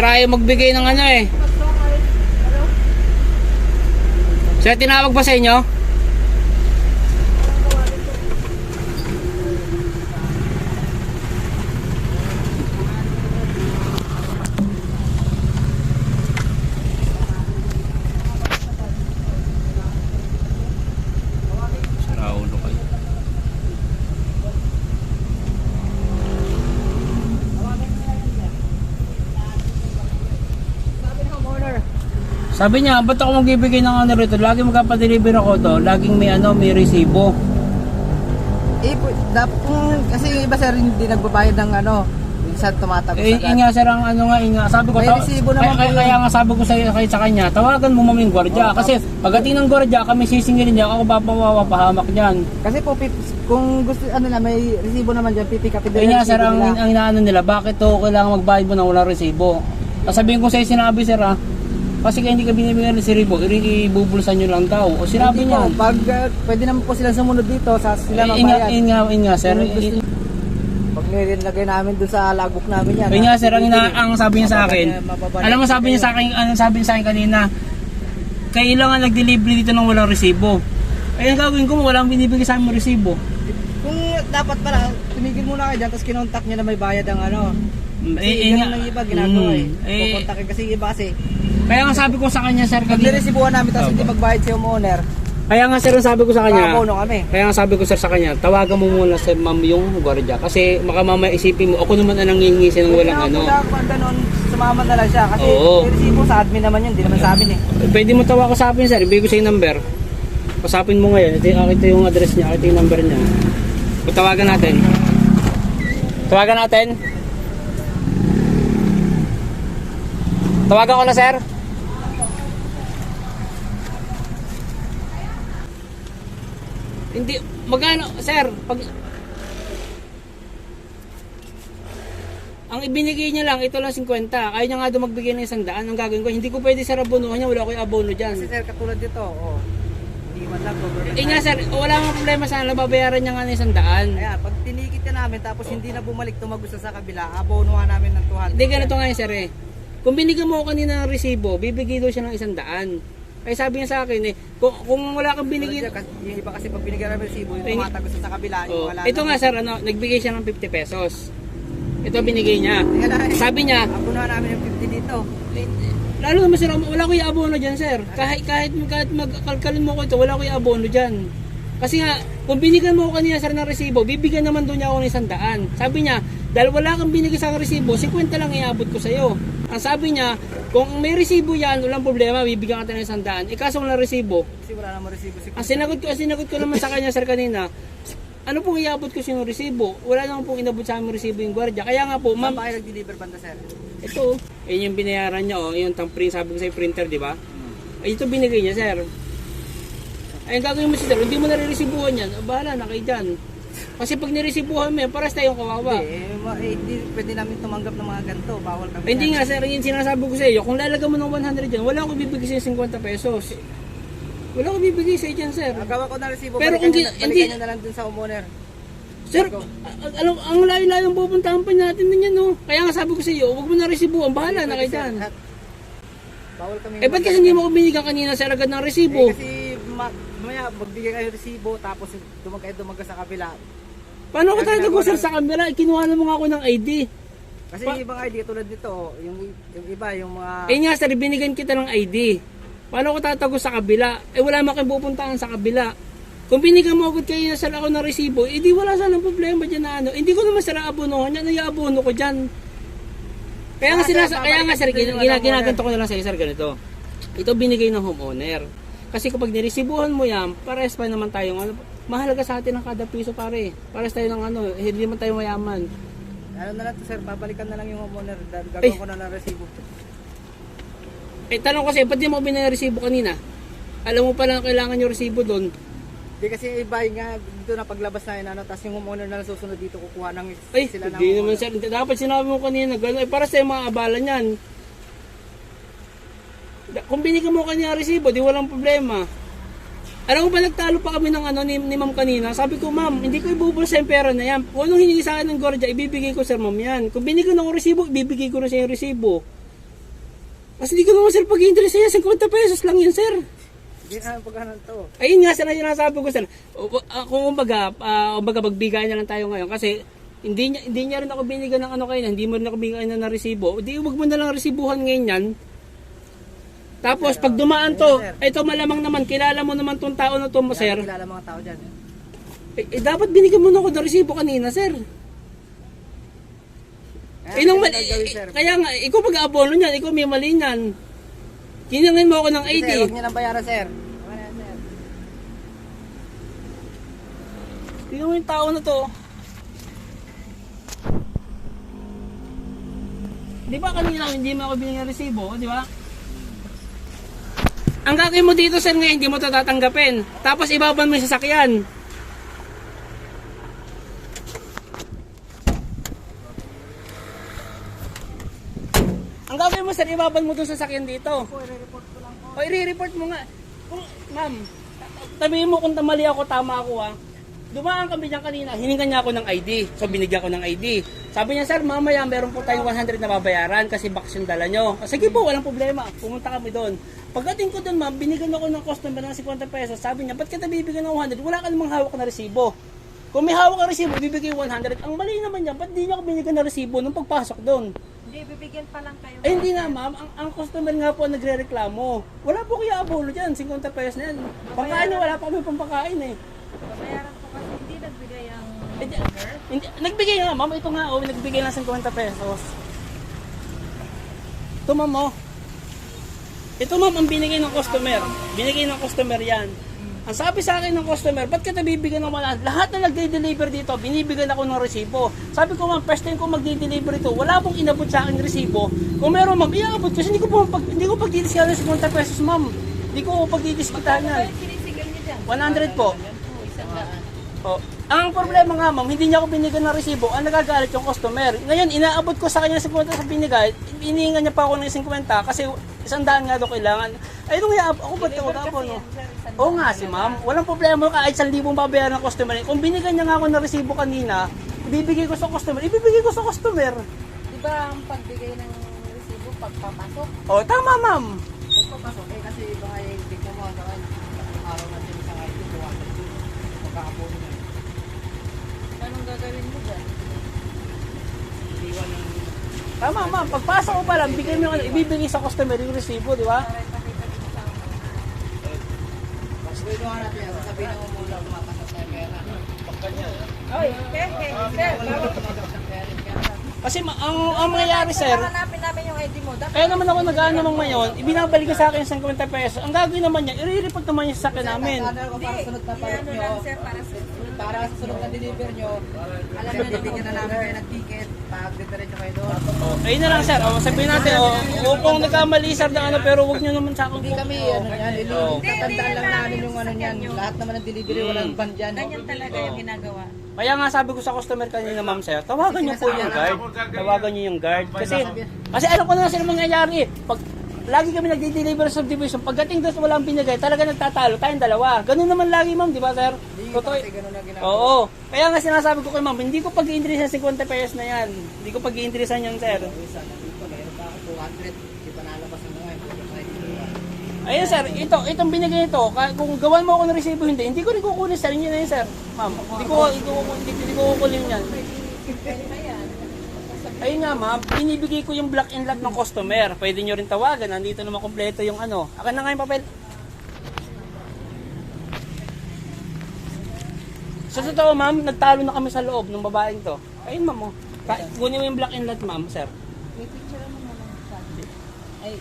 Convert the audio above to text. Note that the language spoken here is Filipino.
Sir ayaw magbigay ng ano eh. Sir, tinawag ba sa inyo? Sira ulo kayo. Sabi niya, ba't ako magbibigay ng ano rito? Lagi magpapadeliver ako to. Laging may ano, may resibo. Eh, dapat kung, kasi yung iba sir hindi nagbabayad ng ano, minsan tumatagos Eh, agad. inga sir ang ano nga, inga. Sabi ko, May resibo naman kaya, kaya nga sabi ko sa, kay, sa kanya, tawagan mo maming gwardiya. Kasi pagdating ng gwardiya, kami sisingilin niya, ako papawawa, pahamak niyan. Kasi po, kung gusto, ano na, may resibo naman dyan, pipick up Kaya nga sir, ang, ang inaano nila, bakit to kailangan magbayad mo na walang resibo? Sasabihin ko sa'yo sinabi sir ha, kasi kaya hindi ka binibigyan ng resibo, ibubulsan nyo lang daw. O sinabi niya. Pag uh, pwede naman po sila sumunod dito, sa sila Eh, inga, magbayad. inga, inga sir. Kung gusto I- niyo- Pag nilagay namin dun sa logbook namin yan. Kaya nga sir, ang, ina, ang sabi niya sa akin, alam mo sabi niya sa akin, ano sabi niya sa akin kanina, kailangan nag-delivery dito ng walang resibo. Ay, ang gagawin ko, walang binibigay sa amin resibo. Kung dapat pala, tumigil muna kayo dyan, tapos kinontak nyo na may bayad ang ano. Mm, Kasi eh, eh, ganun ang iba ginagawa eh. Mm, eh, Kukontakin kasi iba kasi, Kaya nga sabi ko sa kanya sir kanina, niresibuhan namin tapos hindi magbayad si homeowner, kaya nga sir ang sabi ko sa kanya, kakabono kami. Kaya nga sabi ko sir sa kanya, tawagan mo muna sa ma'am yung gwardiya. Kasi baka mamaya isipin mo, ako naman ang nangingi ng walang ano. Kung ganun, sumama na lang siya. Kasi Oo. may resibo sa admin naman yun, hindi naman sa amin eh. Pwede mo tawa ko sa akin sir, ibigay ko sa yung number. Pasapin mo ngayon, ito, ito yung address niya, ito yung number niya. O, tawagan natin. Tawagan natin. Tawagan ko na sir. Hindi, magano, sir, pag... Ang ibinigay niya lang, ito lang 50. Ayaw niya nga daw magbigay ng isang daan. Ang gagawin ko, hindi ko pwede sa abonohan niya, wala ko yung abono dyan. Kasi sir, katulad dito, oh, hindi man lang government. Eh nga sir, wala nga problema sa kanila, babayaran niya nga ng isang daan. Ayan, pag tinikit ka namin tapos hindi na bumalik tumagos na sa kabila, abonuhan namin ng 200. Hindi ganito nga yun sir eh. Kung binigyan mo kanina ng resibo, bibigay daw siya ng isang daan. Ay sabi niya sa akin eh, kung, kung wala kang Binigyan. Yung iba kasi pag binigyan namin resibo, yung Ay, tumatagos sa kabila, yung Oh, wala ito nga sir, ano, nagbigay siya ng 50 pesos. Ito binigay niya. Na, Sabi niya, abonuhan namin yung 50 dito. eh, lalo naman sir, wala ko yung abono dyan sir. Kahit, kahit, kahit magkalkalin mo ko ito, wala ko yung abono dyan. Kasi nga, kung binigyan mo ko kanina sir ng resibo, bibigyan naman doon niya ako ng isang daan. Sabi niya, dahil wala kang binigay sa resibo, 50 lang iabot ko sa'yo. Ang sabi niya, kung may resibo yan, walang problema, bibigyan ka ng isang daan. Eh kaso wala resibo. Kasi wala namang resibo si Ang sinagot ko, ang sinagot ko naman sa kanya sir kanina, ano pong iabot ko sa yung resibo? Wala naman pong inabot sa amin resibo yung gwardiya. Kaya nga po, Ma'am, ma'am, kayo nag-deliver banda sir? ito, yun yung binayaran niya, oh, yung tang print, sabi ko sa printer, di ba? Ay, ito binigay niya, sir. Ay, ang gagawin mo si sir, hindi mo nare-resibuhan yan, oh, bahala na kayo dyan. Kasi pag niresibuhan mo yan, paras tayong kawawa. Hindi, eh, ma- eh, hindi pwede namin tumanggap ng mga ganito. Bawal kami. Ay, hindi yan. nga, sir, yung sinasabi ko sa iyo, kung lalagyan mo ng 100 dyan, wala akong bibigay sa 50 pesos. Wala akong bibigay sa iyo sir. Ang gawa ko na resibo, Pero balikan, kung na- hindi- nyo na lang dun sa homeowner. Sir, a- alam, ang layo-layo ang pupuntahan pa natin na yan, no? Kaya nga sabi ko sa iyo, huwag mo na resibuhan, bahala na kayo dyan. Bawal kami. Eh, ba't kasi hindi mo ko binigyan kanina, sir, agad ng Eh, resibo? kasi ma- mamaya magbigay kayo resibo tapos dumag kayo dumaga sa kabila. Paano ko tayo ng- sa? Eh, Kinuha na mo nga ako ng ID. Kasi Pa- yung ibang ID tulad nito, yung, yung iba, yung mga... Eh nga sir, binigyan kita ng ID. Paano ko tatago sa kabila? Eh wala man kayong pupuntahan sa kabila. Kung binigyan mo agad kayo sir ako ng resibo, eh di wala sanang problema dyan na ano. Hindi ko naman sir aabonohan yan, naiabono ko dyan. Kaya nga Ah, sila, kaya nga sir, ginaganto ko na lang sa sir ganito. Ito binigay ng homeowner. Kasi kapag niresibuhan mo yan, pares pa naman tayong ano, mahalaga sa atin ang kada piso pare. Pares tayo ng ano, eh, hindi naman tayo mayaman. Ano na lang to sir, babalikan na lang yung homeowner. Ay. Gagawin ko na ng resibo. Eh tanong kasi, ba't di mo binigay resibo kanina? Alam mo pala kailangan yung resibo doon. Hindi kasi iba yung nga dito na paglabas na yun, ano, tapos yung homeowner na lang susunod dito kukuha ng Ay, sila ng hindi naman sir. Dapat sinabi mo kanina, gano'n. Eh, para sa mga abala niyan. Kung binigyan mo kanina resibo, di walang problema. Alam mo ba, nagtalo pa kami ng ano ni, ni ma'am kanina. Sabi ko, ma'am, hindi ko ibubulsa yung pera na yan. Kung anong hiningi sa akin ng gordya, ibibigay ko sir ma'am yan. Kung binigyan ako resibo, ibibigay ko na siya yung resibo. Kasi di ko naman sir pag-interest niya, 50 pesos lang yun sir. Hindi na pagkanan to. Ayun nga sir, na sinasabi ko sir. Ah, Kung kumbaga, uh, kumbaga magbigay na lang tayo ngayon kasi hindi niya, hindi niya rin ako binigyan ng ano kayo, hindi mo rin ako binigyan na ng resibo. Di wag mo na lang resibuhan ngayon yan. Tapos pag dumaan to, ito malamang naman, kilala mo naman tong tao na to mo sir. Kilala mga tao dyan. Eh, eh, dapat binigyan mo na ako ng resibo kanina sir. Kaya, Eh, nung mali- sir. eh, kaya nga, ikaw mag-aabono niyan, ikaw may mali niyan. Kinangin mo ako ng Sir, 80. huwag niya nang bayaran, sir. Yan, sir. Tingnan mo yung tao na to. Di ba kanina hindi mo ako binigyan ng resibo, di ba? Ang gagawin mo dito sir ngayon, hindi mo tatanggapin. Tapos ibaban mo yung sasakyan. Ang gagawin mo sir, ibaban mo itong sasakyan dito. O i-report mo nga. Ma'am, sabihin mo kung mali ako, tama ako ha. Dumaan kami diyan kanina, hiningan niya ako ng ID. So binigyan ko ng ID. Sabi niya, sir, mamaya meron po tayong 100 na babayaran kasi box yung dala nyo. O, Sige po, walang problema. Pumunta kami doon. Pagdating ko doon, ma'am, binigyan ako ng customer ng 50 pesos. Sabi niya, ba't kita bibigyan ng 100? Wala ka namang hawak na resibo. Kung may hawak ka resibo, bibigay 100. Ang mali naman niya, ba't di niya ako binigyan ng resibo nung pagpasok doon? Hindi, bibigyan pa lang kayo. Eh hindi nga ma'am, ang, ang customer nga po ang nagre-reklamo. Wala po kaya abono dyan, 50 pesos na yan. Pagkain wala pa kami pampakain eh. Babayaran ang Eh, di- Hindi, nagbigay nga ma'am, ito nga, oh, nagbigay ng 50 pesos. Ito ma'am, oh. Ito ma'am, ang binigay ng customer. Binigay ng customer yan. Ang sabi sa akin ng customer, ba't kita bibigyan ng wala? Lahat na nagde-deliver dito, binibigyan ako ng resibo. Sabi ko ma'am, first time ko magde-deliver ito, wala pong inabot sa akin resibo. Kung meron ma'am, iaabot kasi hindi ko po pag, hindi ko pagdidiskahan ng 50 pesos ma'am. Hindi ko pagdidiskahan yan. sinisigal niyo dyan? 100 po. Oh, ang problema nga ma'am, hindi niya ako binigyan ng resibo, ang nagagalit yung customer. Ngayon, inaabot ko sa kanya 50 sa binigay, inihingan niya pa ako ng 50 kasi isang daan nga daw kailangan. Ay, nung iaab, ako ba't ako tapon? No? Oo nga si ma'am, walang problema kahit 1,000 babayaran ng customer. Kung binigyan niya nga ako ng resibo kanina, ibibigay ko sa customer, ibibigay ko sa customer. Di ba ang pagbigay ng resibo pagpapasok? Oh, tama ma'am. Huwag papasok. Eh, kasi iba nga yung tignan mo, akin, araw na din sa buwan na din. Magkakapuno na. Anong gagawin mo dyan? Tama ma'am, pagpasok ko pa lang, bigay mo yung ano, ibibigay sa customer yung resibo, di ba? Sa mo natin yan, sasabihin mo muna kumapasok tayo pera. Oy, eh, eh, sir. Kasi ma- ang, ang mangyayari sir, Hanapin namin yung ID mo. Dapat Kaya naman ako nag-ano naman ngayon, ibinabalik niya sa akin yung 50 pesos. Ang gagawin naman niya, i-report naman niya sa akin namin. Ano sa sunod na deliver nyo, alam nyo, bibigyan na namin kayo ng ticket, pag diretso kayo doon. Oh, ayun na lang sir, oh, sabihin natin, oh, oh, kung nagkamali sir ng ano, pero wag niyo naman sa akin Hindi kami, ano yan, ili, Oo. tatandaan lang namin yung ano yan, lahat naman ng delivery, walang ban dyan. ganyan talaga yung ginagawa. Kaya nga sabi ko sa customer kanina, ma'am sir, tawagan niyo po yung guard. Tawagan niyo yung guard. Kasi, kasi alam ko na sir mangyayari. Pag, lagi kami nagdi-deliver sa subdivision, pagdating doon walang binigay, talaga nagtatalo tayong dalawa. Ganun naman lagi ma'am, di ba sir? Hindi Totoo. kasi ganun na ginagawa. Oo. Kaya nga sinasabi ko kay ma'am, hindi ko pag-iinteresan 50 pesos na yan. Hindi ko pag-iinteresan yan, sir. Isa, nandito, meron pa ako 200, di pa nalabas ang mga yun. Ayun, sir. Ito, itong binigay ito. Kung gawan mo ako ng resibo, hindi. Hindi ko rin kukunin sa inyo na yun, sir. Ma'am, hindi ko, hindi ko, hindi, hindi ko kukunin yan. Ayun nga, ma'am. Binibigay ko yung black and lot ng customer. Pwede nyo rin tawagan. Nandito naman kompleto yung ano. Akin na nga yung papel. Sa totoo, ma'am, nagtalo na kami sa loob ng babaeng to. Ayun, ma'am, oh. Kunin mo yung black and lot, ma'am, sir. May picture mo naman sa Ay,